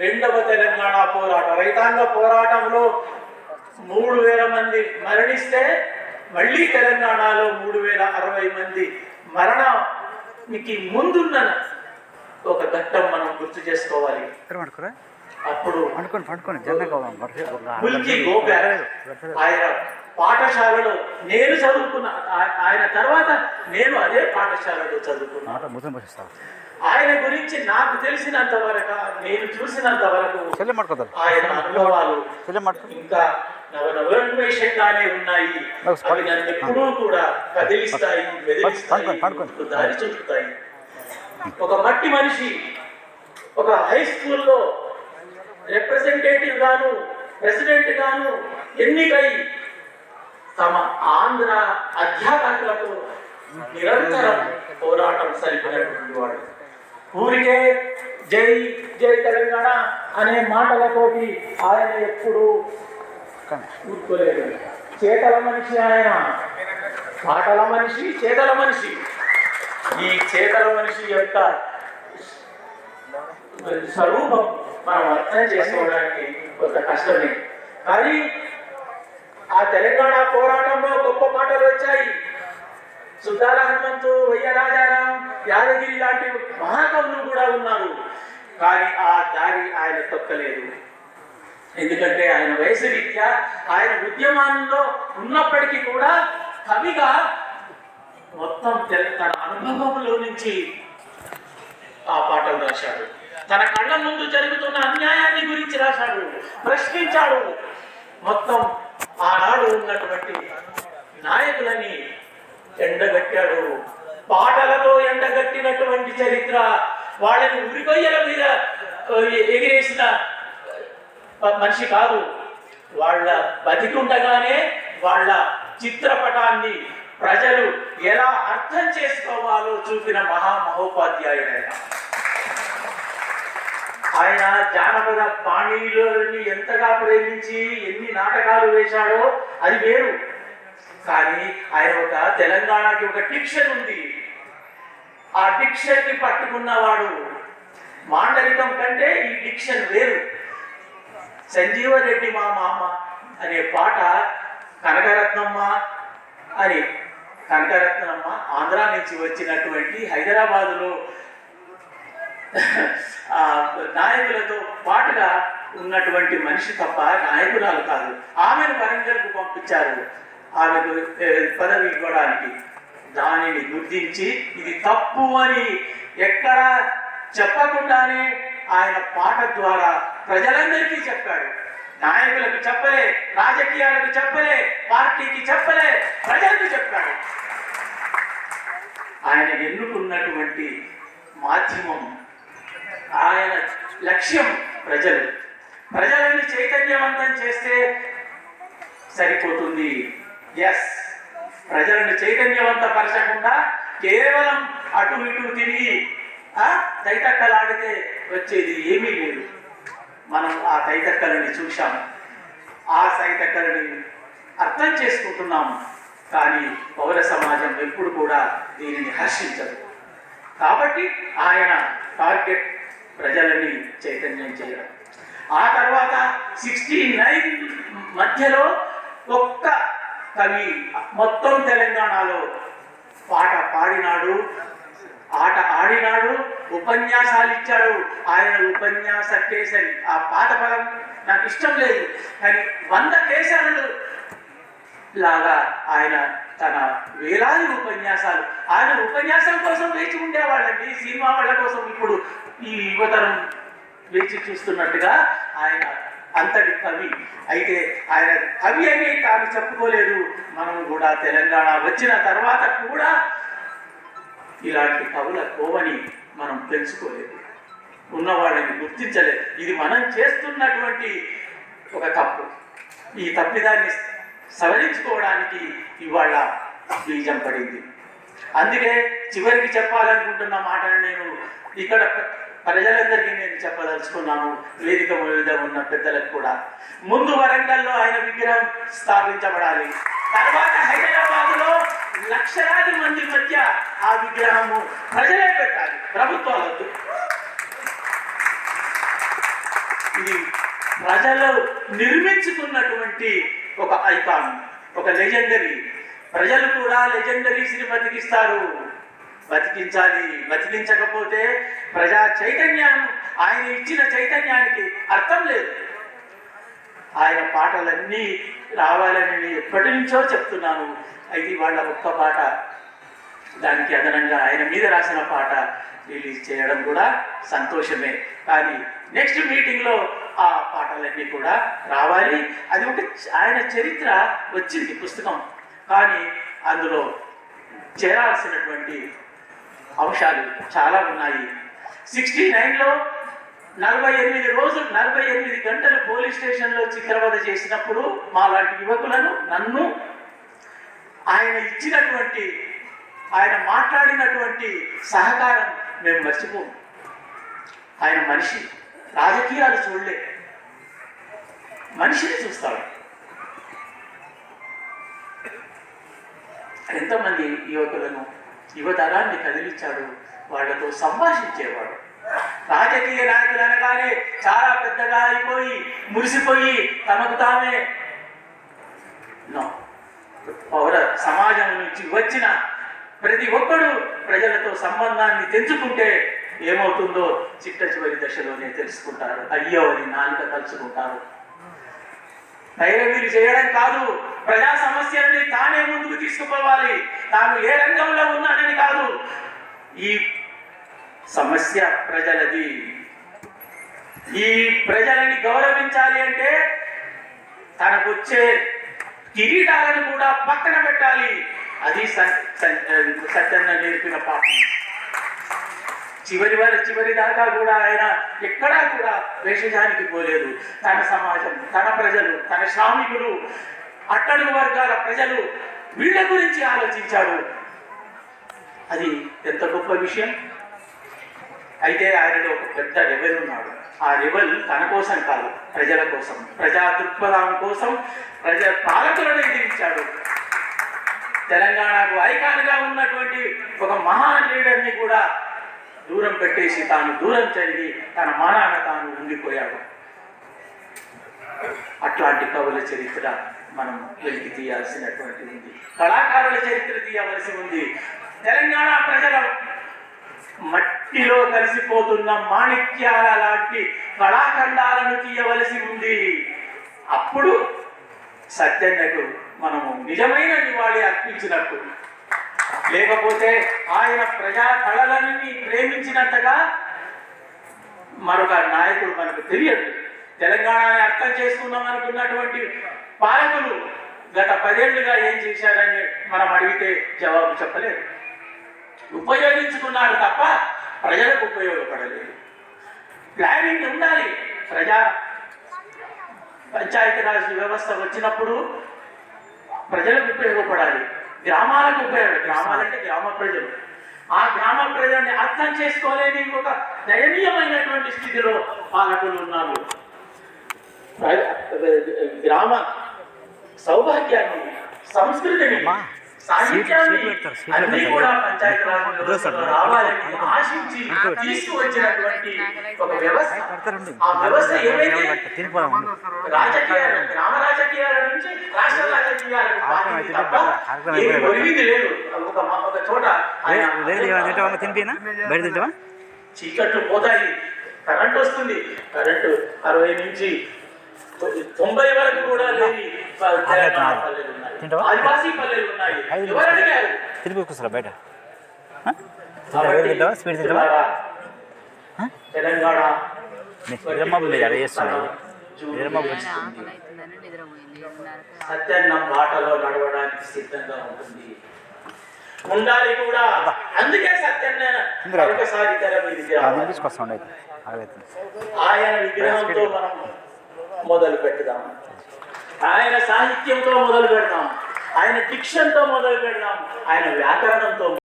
రెండవ తెలంగాణ పోరాటం. రైతాంగ పోరాటంలో మూడు వేల మంది మరణిస్తే మళ్ళీ తెలంగాణలో మూడు వేల అరవై మంది మరణానికి ముందున్న ఒక ఘట్టం మనం గుర్తు చేసుకోవాలి. అప్పుడు ముల్కీ ఆయన పాఠశాలలో నేను చదువుకున్న ఆయన తర్వాత నేను అదే పాఠశాలలో చదువుకున్నాను. ఆయన గురించి నాకు తెలిసినంత వరకు నేను చూసినంత వరకు ఆయన అనుభవాలు ఇంకా నవనవోన్మేషంగానే ఉన్నాయి. అవి నన్ను ఎప్పుడూ కూడా కదిలిస్తాయి దారి చూపుతాయి. ఒక మట్టి మనిషి ఒక హై స్కూల్లో రిప్రజెంటేటివ్ గాను ప్రెసిడెంట్ గాను ఎన్నికై తమ ఆంధ్ర అధ్యాపకులతో నిరంతరం పోరాటం సరిపినటువంటి వాడు. ఊరికే జై జై తెలంగాణ అనే మాటలతోటి ఆయన ఎప్పుడు ఊరుకోలేదు. చేతల మనిషి ఆయన. మాటల మనిషి చేతల మనిషి. ఈ చేతల మనిషి యొక్క స్వరూపం మనం అర్థం చేసుకోవడానికి కొంత కష్టమే. కానీ ఆ తెలంగాణ పోరాటంలో గొప్ప మాటలు వచ్చాయి. సుద్దాల హనుమంతు వయ్య రాజారాం యాదగిరి లాంటి మహాకవులు కూడా ఉన్నారు. కానీ ఆ దారి ఆయన తొక్కలేదు. ఎందుకంటే ఆయన వయసు రీత్యా ఆయన ఉద్యమాల్లో ఉన్నప్పటికీ కూడా కవిగా మొత్తం తన అనుభవంలో నుంచి ఆ పాటలు రాశాడు. తన కళ్ళ ముందు జరుగుతున్న అన్యాయాన్ని గురించి రాశాడు. ప్రశ్నించాడు. మొత్తం ఆనాడు ఉన్నటువంటి నాయకులని ఎండగట్టాడు. పాటలతో ఎండగట్టినటువంటి చరిత్ర వాళ్ళని ఉరికొయ్యల మీద ఎగిరేసిన మనిషి కాదు. వాళ్ళ బతికుండగానే వాళ్ళ చిత్రపటాన్ని ప్రజలు ఎలా అర్థం చేసుకోవాలో చూపిన మహామహోపాధ్యాయుడు ఆయన ఆయన జానపద బాణీలని ఎంతగా ప్రేమించి ఎన్ని నాటకాలు వేశాడో అది వేరు. కానీ ఆయన ఒక తెలంగాణకి ఒక డిక్షన్ ఉంది. ఆ డిక్షన్ని పట్టుకున్నవాడు మాండలికం కంటే ఈ డిక్షన్ వేరు. సంజీవరెడ్డి మా మామ అనే పాట కనకరత్నమ్మ అని కనకరత్నమ్మ ఆంధ్ర నుంచి వచ్చినటువంటి హైదరాబాదులో ఆ నాయకులతో పాటుగా ఉన్నటువంటి మనిషి తప్ప నాయకురాలు కాదు. ఆమెను వరంగల్కు పంపించారు. ఆమెకు పదవి ఇవ్వడానికి దానిని గుర్తించి ఇది తప్పు అని ఎక్కడ చెప్పకుండానే ఆయన పాట ద్వారా ప్రజలందరికీ చెప్పాడు. నాయకులకు చెప్పలే రాజకీయాలకు చెప్పలే పార్టీకి చెప్పలే ప్రజలకు చెప్పాడు. ఆయన ఎన్నుకున్నటువంటి మాధ్యమం ఆయన లక్ష్యం ప్రజలు. ప్రజలని చైతన్యవంతం చేస్తే సరిపోతుంది. ఎస్ ప్రజలను చైతన్యవంతపరచకుండా కేవలం అటు ఇటు తిరిగి ఆ, తైతక్కలాడితే వచ్చేది ఏమీ లేదు. మనం ఆ తైతక్కలని చూశాము ఆ తైతక్కలని అర్థం చేసుకుంటున్నాము కానీ పౌర సమాజం ఎప్పుడు కూడా దీనిని హర్షించదు. కాబట్టి ఆయన టార్గెట్ ప్రజలని చైతన్యం చేయడం. ఆ తర్వాత సిక్స్టీ నైన్ మధ్యలో ఒక్క కవి మొత్తం తెలంగాణలో పాట పాడినాడు ఆట ఆడినాడు ఉపన్యాసాలు ఇచ్చాడు. ఆయన ఉపన్యాస కేసరి. ఆ పాత పదం నాకు ఇష్టం లేదు. కానీ వంద కేసరులు లాగా ఆయన తన వేలాది ఉపన్యాసాలు. ఆయన ఉపన్యాసం కోసం వేచి ఉండేవాళ్ళండి. సినిమా వాళ్ళ కోసం ఇప్పుడు ఈ యువతరం వేచి చూస్తున్నట్టుగా ఆయన అంతటి కవి అయితే ఆయన కవి అని తాను చెప్పుకోలేదు. మనం కూడా తెలంగాణ వచ్చిన తర్వాత కూడా ఇలాంటి కవుల కోవని మనం పెంచుకోలేదు. ఉన్నవాళ్ళని గుర్తించలేదు. ఇది మనం చేస్తున్నటువంటి ఒక తప్పు. ఈ తప్పిదాన్ని సవరించుకోవడానికి ఇవాళ బీజం పడింది. అందుకే చివరికి చెప్పాలనుకుంటున్న మాటను నేను ఇక్కడ ప్రజలందరికీ నేను చెప్పదలుచుకున్నాను. వేదిక మీద ఉన్న పెద్దలకు కూడా. ముందు వరంగల్లో ఆయన విగ్రహం స్థాపించబడాలి. తర్వాత హైదరాబాద్లో లక్షలాది మంది మధ్య ఆ విగ్రహము ప్రజలే పెట్టాలి. ప్రభుత్వాలొద్దు ఇది ప్రజలు నిర్మించుకున్నటువంటి ఒక ఐకాన్ ఒక లెజెండరీ ప్రజలు కూడా లెజెండరీ బతికిస్తారు బతికించాలి. బతికించకపోతే ప్రజా చైతన్యం ఆయన ఇచ్చిన చైతన్యానికి అర్థం లేదు. ఆయన పాటలన్నీ రావాలని నేను ఎప్పటి నుంచో చెప్తున్నాను. అయితే వాళ్ళ ఒక్క పాట దానికి అదనంగా ఆయన మీద రాసిన పాట రిలీజ్ చేయడం కూడా సంతోషమే. కానీ నెక్స్ట్ మీటింగ్లో ఆ పాటలన్నీ కూడా రావాలి. అది ఒక ఆయన చరిత్ర వచ్చింది పుస్తకం. కానీ అందులో చేరాల్సినటువంటి అంశాలు చాలా ఉన్నాయి. సిక్స్టీ నైన్లో నలభై ఎనిమిది రోజులు నలభై ఎనిమిది గంటలు పోలీస్ స్టేషన్లో చిత్రవద చేసినప్పుడు మా లాంటి యువకులను నన్ను ఆయన ఇచ్చినటువంటి ఆయన మాట్లాడినటువంటి సహకారం మేము మర్చిపోము. ఆయన మనిషి రాజకీయాలు చూడలే. మనిషిని చూస్తాడు. ఎంతమంది యువకులను యువతరాన్ని కదిలించాడు. వాళ్ళతో సంభాషించేవాడు. రాజకీయ నాయకులు అనగానే చాలా పెద్దగా అయిపోయి మురిసిపోయి తమకు తామే పౌర సమాజం నుంచి వచ్చిన ప్రతి ఒక్కడు ప్రజలతో సంబంధాన్ని తెంచుకుంటే ఏమవుతుందో చిట్ట చివరి దశలోనే తెలుసుకుంటారు. అయ్యో అని నాలుక తలుచుకుంటారు. ధైర్యం చేయడం కాదు ప్రజా సమస్యల్ని తానే ముందుకు తీసుకుపోవాలి. తాను ఏ రంగంలో ఉన్నానని కాదు. ఈ సమస్య ప్రజలది. ఈ ప్రజలని గౌరవించాలి అంటే తనకు వచ్చే కిరీటాలను కూడా పక్కన పెట్టాలి. అది సత్యంగా నేర్పిన పాపం. చివరి వారి చివరి దాకా కూడా ఆయన ఎక్కడా కూడా వేషజానికి పోలేదు. తన సమాజం తన ప్రజలు తన శ్రామికులు అట్టడుగు వర్గాల ప్రజలు వీళ్ళ గురించి ఆలోచించాడు. అది ఎంత గొప్ప విషయం. అయితే ఆయనలో ఒక పెద్ద రెవెల్ ఉన్నాడు. ఆ రెవెల్ తన కోసం కాదు ప్రజల కోసం ప్రజా దృక్పథం కోసం ప్రజ పాలకులను ఎదిరించాడు. తెలంగాణకు ఐకాన్గా ఉన్నటువంటి ఒక మహా లీడర్ని కూడా దూరం పెట్టేసి తాను దూరం చదివి తన మానాన తాను ఉండిపోయాడు. అట్లాంటి కవుల చరిత్ర మనం వెలికి తీయాల్సినటువంటి ఉంది. కళాకారుల చరిత్ర తీయవలసి ఉంది. తెలంగాణ ప్రజల మట్టిలో కలిసిపోతున్న మాణిక్యాల లాంటి కళాఖండాలను తీయవలసి ఉంది. అప్పుడు సత్యన్నకు మనము నిజమైన నివాళి అర్పించినట్టు. లేకపోతే ఆయన ప్రజా కళలని ప్రేమించినంతగా మరొక నాయకుడు మనకు తెలియదు. తెలంగాణని అర్థం చేసుకుందాం అనుకున్నటువంటి పాలకులు గత పదేళ్ళుగా ఏం చేశారని మనం అడిగితే జవాబు చెప్పలేదు. ఉపయోగించుకున్నారు తప్ప ప్రజలకు ఉపయోగపడలేదు. ప్లానింగ్ ఉండాలి. ప్రజా పంచాయతీరాజ్ వ్యవస్థ వచ్చినప్పుడు ప్రజలకు ఉపయోగపడాలి. గ్రామాలకు ఉపయోగ గ్రామాలంటే గ్రామ ప్రజలు. ఆ గ్రామ ప్రజల్ని అర్థం చేసుకోలేని ఒక దయనీయమైనటువంటి స్థితిలో పాలకులు ఉన్నారు. గ్రామ సౌభాగ్యాన్ని సంస్కృతిని సాహిత్యాన్ని అన్ని. కూడా సార్, రావాలని ఆశించి. తీసుకువచ్చినటువంటి ఒక వ్యవస్థ. ఆ వ్యవస్థ. రాజకీయాలు గ్రామ రాజకీయాల నుంచి రాష్ట్ర ఒరిగింది లేదు. ఒక చోట చీకట్లు పోతాయి. కరెంట్ వస్తుంది. కరెంటు అరవై నుంచి తొంభై వరకు కూడా లేని ప- తెలంగాణ పల్లెలు ఉన్నాయి. తింటావా? ఐదు అడిగారు? తినిపికొస్తారా బయట? తింటావా? ఏది తింటావా? నిద్రమబ్బు లేదు చేస్తున్నాయి నిద్రమబ్బు సత్యన్నం బాటలో నడవడానికి సిద్ధంగా ఉంటుంది. ఉండాలి కూడా. అందుకే సత్యన్న. ఒకసారి. తీసుకొస్తా ఆయన విగ్రహంతో మనం మొదలు పెడదాం ఆయన సాహిత్యంతో మొదలు పెడదాం. ఆయన డిక్షన్తో మొదలు పెడదాం. ఆయన వ్యాకరణంతో